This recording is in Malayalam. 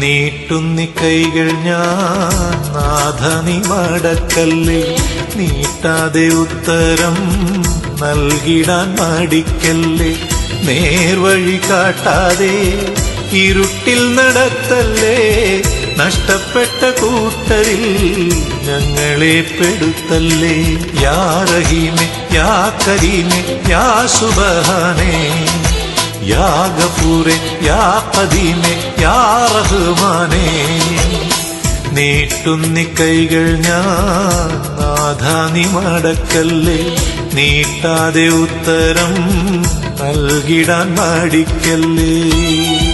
നീട്ടുന്നി കൈകൾ ഞാൻ നാഥനി മടക്കല്ലിൽ മടക്കല്ലേ നീട്ടാതെ ഉത്തരം നൽകിടാൻ മടിക്കല്ലേ. നേർവഴി കാട്ടാതെ ഇരുട്ടിൽ നടത്തല്ലേ? നഷ്ടപ്പെട്ട കൂട്ടരിൽ ഞങ്ങളെ പെടുത്തല്ലേ? യാ റഹീമെ യാ കരീമെ യാ സുബഹാനേ. യാ ഗഫൂറെ യാ കദീമെ യാ റഹ്മാനേ. നീട്ടുന്നി കൈകൾ ഞാൻ നാഥാനി മടക്കല്ലേ. നീട്ടാതെ ഉത്തരം നൽകിടാൻ മടിക്കല്ലേ.